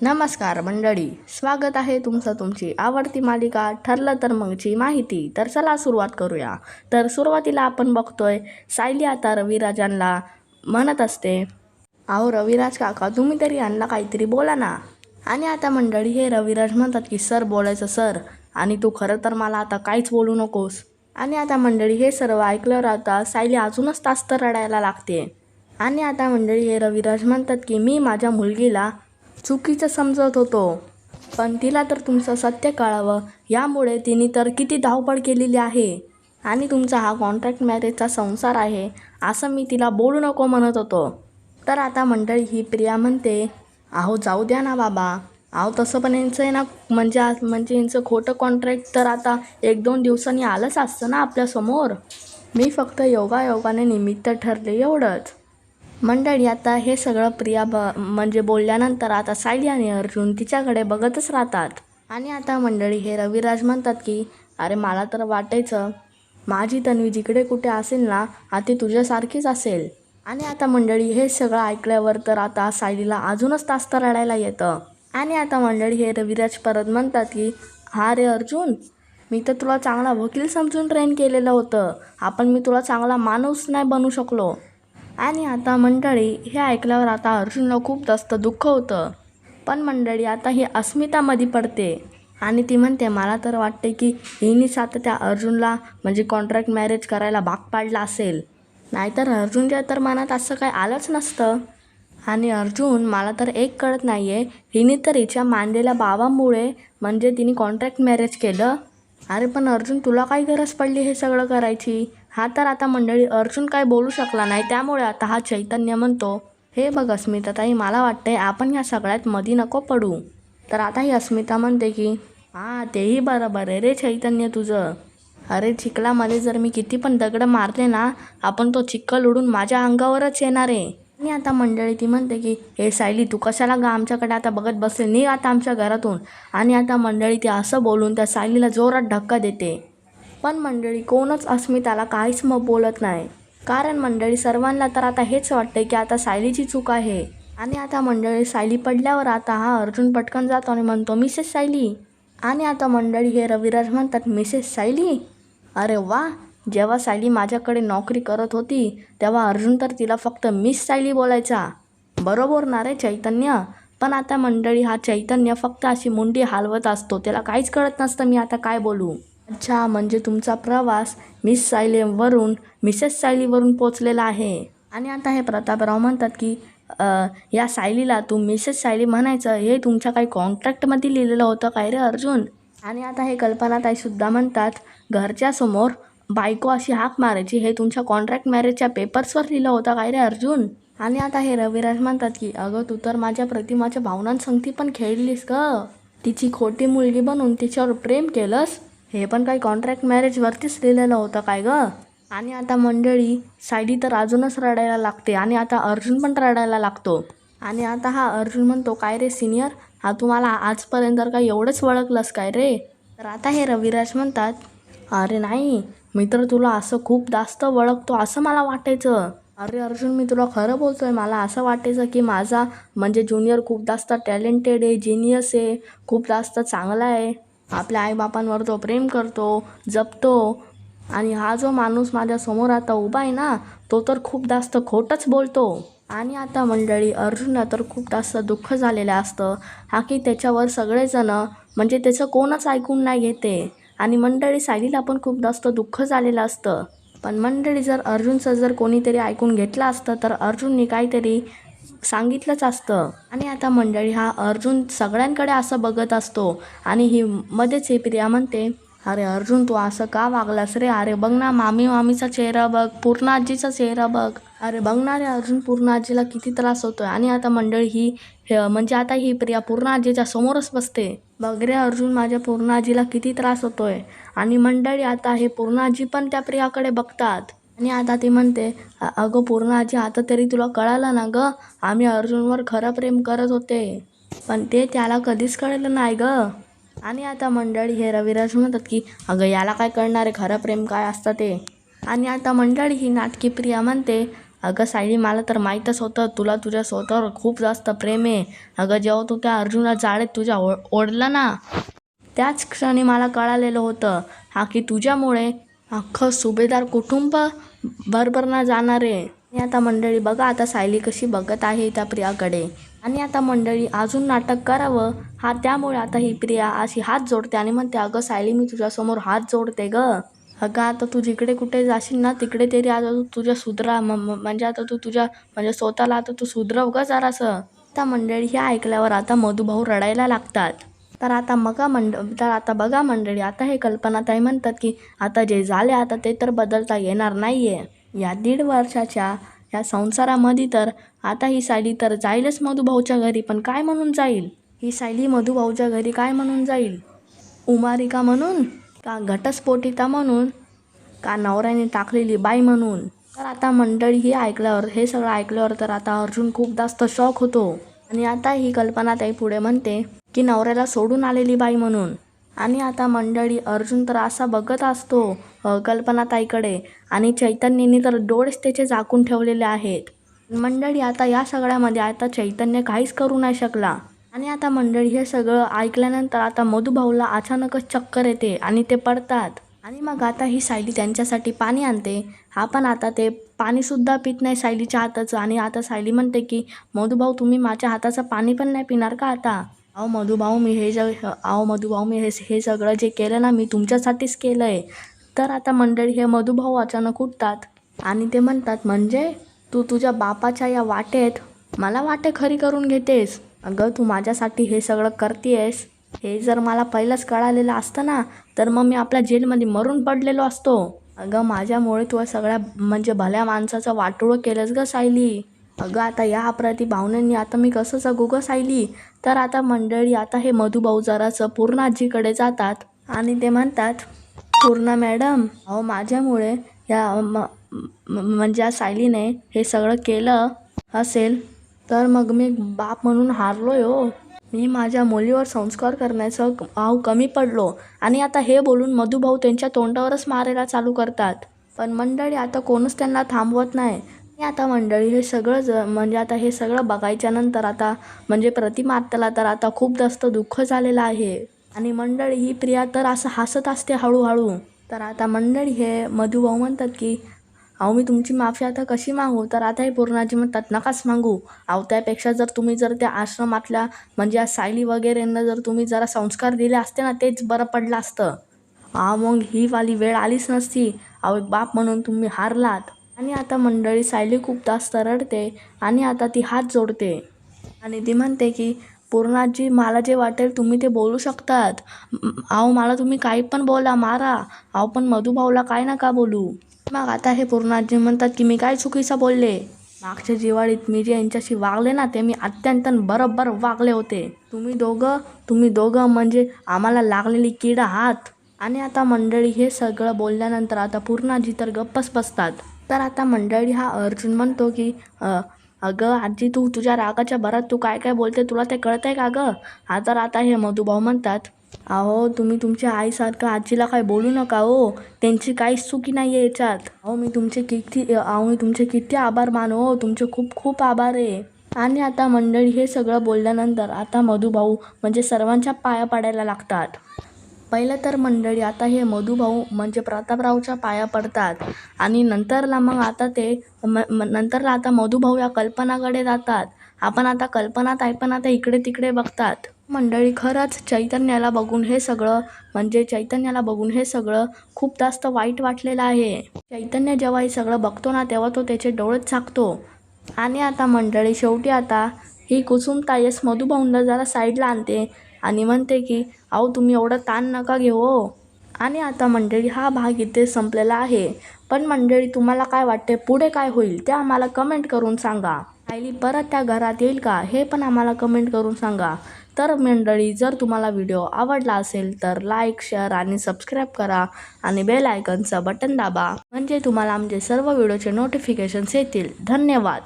नमस्कार मंडळी स्वागत आहे तुमचं तुमची आवडती मालिका ठरलं तर मगची माहिती. तर चला सुरुवात करूया. तर सुरुवातीला आपण बघतोय सायली आता रविराजांना म्हणत असते अहो रविराज काका तुम्ही तरी यांना काहीतरी बोला ना. आणि आता मंडळी हे रविराज म्हणतात की सर बोलायचं सर. आणि तू खरं तर मला आता काहीच बोलू नकोस. आणि आता मंडळी हे सर्व ऐकल्यावर आता सायली अजूनच तास्त रडायला लागते. आणि आता मंडळी हे रविराज म्हणतात की मी माझ्या मुलगीला चुकीचं समजत होतो. पण तिला तर तुमचं सत्य कळावं यामुळे तिने तर किती धावपळ केलेली आहे. आणि तुमचा हा कॉन्ट्रॅक्ट मॅरेजचा संसार आहे असं मी तिला बोलू नको म्हणत होतो. तर आता मंडळी ही प्रिया म्हणते अहो जाऊ द्या ना बाबा. अहो तसं पण यांचं आहे ना म्हणजे म्हणजे यांचं खोटं कॉन्ट्रॅक्ट तर आता एक दोन दिवसांनी आलंच असतं ना आपल्यासमोर मी फक्त योगायोगाने निमित्त ठरले एवढंच. मंडळी आता हे सगळं प्रिया ब म्हणजे बोलल्यानंतर आता सायली आणि अर्जुन तिच्याकडे बघतच राहतात. आणि आता मंडळी हे रविराज म्हणतात की अरे मला तर वाटायचं माझी तन्वी जिकडे कुठे असेल ना आता ती तुझ्यासारखीच असेल. आणि आता मंडळी हे सगळं ऐकल्यावर तर आता सायलीला अजूनच तास्त रडायला येतं. आणि आता मंडळी हे रविराज परत म्हणतात की हा रे अर्जुन मी तर तुला चांगला वकील समजून ट्रेन केलेलं होतं. आपण मी तुला चांगला माणूस नाही बनू शकलो. आणि आता मंडळी हे ऐकल्यावर आता अर्जुनला खूप जास्त दुःख होतं. पण मंडळी आता ही अस्मितामध्ये पडते. आणि ती म्हणते मला तर वाटते की हिनीच आता त्या अर्जुनला म्हणजे कॉन्ट्रॅक्ट मॅरेज करायला भाग पाडला असेल. नाहीतर अर्जुनच्या तर मनात असं काही आलंच नसतं. आणि अर्जुन मला तर एक कळत नाही आहे हिने तर हिच्या मांडलेल्या बाबामुळे म्हणजे तिने कॉन्ट्रॅक्ट मॅरेज केलं. अरे पण अर्जुन तुला काय गरज पडली हे सगळं करायची? हा तर आता मंडळी अर्जुन काय बोलू शकला नाही. त्यामुळे आता हा चैतन्य म्हणतो हे बघ अस्मिता ताई मला वाटतंय आपण या सगळ्यात मधी नको पडू. तर आता ही अस्मिता म्हणते की हां तेही बरोबर आहे रे चैतन्य तुझं. अरे चिखलामध्ये जर मी किती पण दगड मारले ना आपण तो चिखल उडून माझ्या अंगावरच येणार आहे. आणि आता मंडळी ती म्हणते की हे सायली तू कशाला गा आमच्याकडे आता बघत बसले? निघ आता आमच्या घरातून. आणि आता मंडळी ती असं बोलून त्या सायलीला जोरात धक्का देते. पण मंडळी कोणच अस्मिताला काहीच मग बोलत नाही. कारण मंडळी सर्वांना तर आता हेच वाटतंय की आता सायलीची चूक आहे. आणि आता मंडळी सायली पडल्यावर आता हा अर्जुन पटकन जातो आणि म्हणतो मिसेस सायली. आणि आता मंडळी हे रविराज म्हणतात मिसेस सायली? अरे वा जेव्हा सायली माझ्याकडे नोकरी करत होती तेव्हा अर्जुन तर तिला फक्त मिस सायली बोलायचा. बरोबर ना रे चैतन्य पण आता मंडळी हा चैतन्य फक्त अशी मुंडी हलवत असतो त्याला काहीच कळत नसतं मी आता काय बोलू. अच्छा म्हणजे तुमचा प्रवास मिस सायलीवरून मिसेस सायलीवरून पोचलेला आहे. आणि आता हे प्रतापराव म्हणतात की या सायलीला तू मिसेस सायली म्हणायचं हे तुमच्या काही कॉन्ट्रॅक्टमध्ये लिहिलेलं होतं काय रे अर्जुन? आणि आता हे कल्पनाताईसुद्धा म्हणतात घरच्या समोर बायको अशी हाक मारायची हे तुमच्या कॉन्ट्रॅक्ट मॅरेजच्या पेपर्सवर लिहिलं होतं काय रे अर्जुन? आणि आता हे रविराज म्हणतात की अगं तू तर माझ्या प्रतिमाच्या भावनांसंगती पण खेळलीस ग. तिची खोटी मुलगी बनून तिच्यावर प्रेम केलंस. हे पण काही कॉन्ट्रॅक्ट मॅरेजवरतीच लिहिलेलं होतं काय ग? आणि आता मंडळी सायडी तर अजूनच रडायला लागते आणि आता अर्जुन पण रडायला लागतो. आणि आता हा अर्जुन म्हणतो काय रे सिनियर हा तुम्हाला आजपर्यंत तर काय एवढंच ओळखलंस काय रे? तर आता हे रविराज म्हणतात अरे नाही मी तर तुला असं खूप जास्त ओळखतो असं मला वाटायचं. अरे अर्जुन मी तुला खरं बोलतोय मला असं वाटायचं की माझा म्हणजे ज्युनियर खूप जास्त टॅलेंटेड आहे जिनियस आहे खूप जास्त चांगला आहे. आपल्या आईबापांवर तो प्रेम करतो जपतो आणि हा जो माणूस माझ्यासमोर आता उभा आहे ना तो तर खूप जास्त खोटंच बोलतो. आणि आता मंडळी अर्जुनला तर खूप जास्त दुःख झालेलं असतं. हा की त्याच्यावर सगळेजणं म्हणजे त्याचं कोणच ऐकून नाही घेते. आणि मंडळी सायलीला पण खूप जास्त दुःख झालेलं असतं. पण मंडळी जर अर्जुनचं जर कोणीतरी ऐकून घेतलं असतं तर अर्जुननी काहीतरी सांगितलंच असतं. आणि आता मंडळी हा अर्जुन सगळ्यांकडे असं बघत असतो. आणि ही मध्येच ही प्रिया म्हणते अरे अर्जुन तू असं का वागलास रे? अरे बघ ना मामी मामीचा चेहरा बघ पूर्ण आजीचा चेहरा बघ. अरे बघ ना रे अर्जुन पूर्ण आजीला किती त्रास होतोय. आणि आता मंडळी ही हे- म्हणजे आता ही प्रिया पूर्ण आजीच्या समोरच बसते. बघ रे अर्जुन माझ्या पूर्ण आजीला किती त्रास होतोय. आणि मंडळी आता हे पूर्ण आजी पण त्या प्रियाकडे बघतात. आणि आता ती म्हणते अगं पूर्ण आजी आता तरी तुला कळालं ना गं? आम्ही अर्जुनवर खरं प्रेम करत होते. पण ते त्याला कधीच कळलं नाही गं. आणि आता मंडळी हे रविराज म्हणतात की अगं याला काय कळणार आहे? खरं प्रेम काय असतं ते? आणि आता मंडळी ही नाटकी प्रिया म्हणते अगं सायली मला तर माहीतच होतं तुला तुझ्या स्वतःवर खूप जास्त प्रेम आहे. अगं जेव्हा तू त्या अर्जुना जाळेत तुझ्या ओ ओढलं ना? त्याच क्षणी मला कळालेलं होतं हा की तुझ्यामुळे अख्खं सुभेदार कुटुंब भरभरणा जाणार आहे. आणि आता मंडळी बघा आता सायली कशी बघत आहे त्या प्रियाकडे. आणि आता मंडळी अजून नाटक करावं. हा त्यामुळे आता ही प्रिया अशी हात जोडते आणि म्हणते अगं सायली मी तुझ्यासमोर हात जोडते ग. अगं आता तू जिकडे कुठे जाशील ना तिकडे तरी आता तू तुझ्या सुधरा. म्हणजे आता तू तुझ्या म्हणजे स्वतःला आता तू सुधरव ग जरासं. आता मंडळी हे ऐकल्यावर आता मधुभाऊ रडायला लागतात. तर आता मगा मंड तर आता बघा मंडळी आता हे कल्पनाताई म्हणतात की आता जे झाले आता ते तर बदलता येणार नाही आहे या दीड वर्षाच्या या संसारामध्ये तर आता ही सायली तर जाईलच मधुभाऊच्या घरी पण काय म्हणून जाईल? ही सायली मधुभाऊच्या घरी काय म्हणून जाईल? उमारिका म्हणून? का घटस्फोटिता म्हणून? का नवऱ्याने टाकलेली बाई म्हणून? तर आता मंडळी हे ऐकल्यावर हे सगळं ऐकल्यावर तर आता अर्जुन खूप जास्त शॉक होतो. आणि आता ही कल्पना ताई पुढे म्हणते की नवऱ्याला सोडून आलेली बाई म्हणून. आणि आता मंडळी अर्जुन तर असा बघत असतो कल्पनाताईकडे. आणि चैतन्यने तर डोळेच त्याचे झाकून ठेवलेले आहेत. मंडळी आता या सगळ्यामध्ये आता चैतन्य काहीच करू नाही शकला. आणि आता मंडळी हे सगळं ऐकल्यानंतर आता मधुभाऊला अचानकच चक्कर येते आणि ते पडतात. आणि मग आता ही सायली त्यांच्यासाठी पाणी आणते. हा पण आता ते पाणीसुद्धा पित नाही सायलीच्या हाताचं. आणि आता सायली म्हणते की मधुभाऊ तुम्ही माझ्या हाताचं पाणी पण नाही पिणार का आता? अहो मधुभाऊ मी हे जग अहो मधुभाऊ मी हे हे सगळं जे केलं ना मी तुमच्यासाठीच केलं आहे तर आता मंडळी हे मधुभाऊ अचानक उठतात आणि ते म्हणतात म्हणजे तू तुझ्या बापाच्या या वाटेत मला वाटे खरी करून घेतेस? अगं तू माझ्यासाठी हे सगळं करतेस हे जर मला पहिलंच कळालेलं असतं ना तर मग मी आपल्या जेलमध्ये मरून पडलेलो असतो. अगं माझ्यामुळे तू सगळ्या म्हणजे भल्या माणसाचं वाटोळं केलंस ग सायली. अगं आता या अपराधी भावनांनी आता मी कसं जगू ग सायली? तर आता मंडळी आता हे मधुभाऊ जरासं पूर्ण आजीकडे जातात आणि ते म्हणतात पूर्णा मॅडम अहो माझ्यामुळे या म म्हणजे या सायलीने हे सगळं केलं असेल तर मग मी बाप म्हणून हारलो हो. मी माझ्या मुलीवर संस्कार करण्याचं अहो कमी पडलो आणि आता हे बोलून मधुभाऊ त्यांच्या तोंडावरच मारायला चालू करतात. पण मंडळी आता कोणच त्यांना थांबवत नाही. आता मंडळी हे सगळं ज म्हणजे आता हे सगळं बघायच्यानंतर आता म्हणजे प्रतिमा आत्याला तर आता खूप जास्त दुःख झालेलं आहे. आणि मंडळी ही प्रिया तर असं हसत असते हळूहळू. तर आता मंडळी हे मधुभाऊ म्हणतात की अहो मी तुमची माफी आता कशी मागू? तर आता हे पूर्णाजी म्हणतात नकाच मागू. अहो त्यापेक्षा जर तुम्ही जर त्या आश्रमातल्या म्हणजे सायली वगैरेंना जर तुम्ही जरा संस्कार दिले असते ना तेच बरं पडलं असतं. हा मग ही वाली वेळ आलीच नसती. अहो एक बाप म्हणून तुम्ही हारलात. आणि आता मंडळी सायली खूप जास्त रडते आणि आता ती हात जोडते. आणि ती म्हणते की पूर्णाजी मला जे वाटेल तुम्ही ते बोलू शकतात. अहो मला तुम्ही काही पण बोला मारा. अहो पण मधुभाऊला काय नका बोलू. मग आता हे पूर्णाजी म्हणतात की मी काय चुकीचं बोलले? मागच्या जिवाळीत मी जे यांच्याशी वागले ना ते मी अत्यंत बरोबर वागले होते. तुम्ही दोघं तुम्ही दोघं म्हणजे आम्हाला लागलेली कीड आहात. आणि आता मंडळी हे सगळं बोलल्यानंतर आता पूर्णाजी तर गप्पच बसतात. तर आता मंडळी हा अर्जुन म्हणतो की अगं आजी तू तुझ्या रागाच्या भरात तू काय काय बोलते तुला ते कळतंय का गं? हा तर आता हे मधुभाऊ म्हणतात अहो तुम्ही तुमच्या आईसारखं आजीला काय बोलू नका हो. त्यांची काहीच चुकी नाही आहे याच्यात. अहो मी तुमचे किती अहो मी तुमचे किती आभार मानो हो. तुमचे खूप खूप आभार आहे. आणि आता मंडळी हे सगळं बोलल्यानंतर आता मधुभाऊ म्हणजे सर्वांच्या पाया पडायला लागतात. पहिलं तर मंडळी आता हे मधुभाऊ म्हणजे प्रतापरावच्या पाया पडतात. आणि नंतरला मग आता ते म नंतरला आता मधुभाऊ या कल्पनाकडे जातात. आपण आता कल्पना ताई पण आता इकडे तिकडे बघतात. मंडळी खरंच चैतन्याला बघून हे सगळं म्हणजे चैतन्याला बघून हे सगळं खूप जास्त वाईट वाटलेलं आहे. चैतन्य जेव्हा हे सगळं बघतो ना तेव्हा तो त्याचे डोळेच झाकतो. आणि आता मंडळी शेवटी आता ही कुसुमतायस मधुभाऊंना जरा साईडला आणते. आणि म्हणते की अहो तुम्ही एवढं ताण नका घेऊ हो. आणि आता मंडळी हा भाग इथे संपलेला आहे. पण मंडळी तुम्हाला काय वाटते पुढे काय होईल ते आम्हाला कमेंट करून सांगा. सायली परत त्या घरात येईल का? हे पण आम्हाला कमेंट करून सांगा. तर मंडळी जर तुम्हाला व्हिडिओ आवडला असेल तर लाईक शेअर आणि सबस्क्राईब करा आणि बेल आयकनचं बटन दाबा. म्हणजे तुम्हाला आमचे सर्व व्हिडिओचे नोटिफिकेशन्स येतील. धन्यवाद.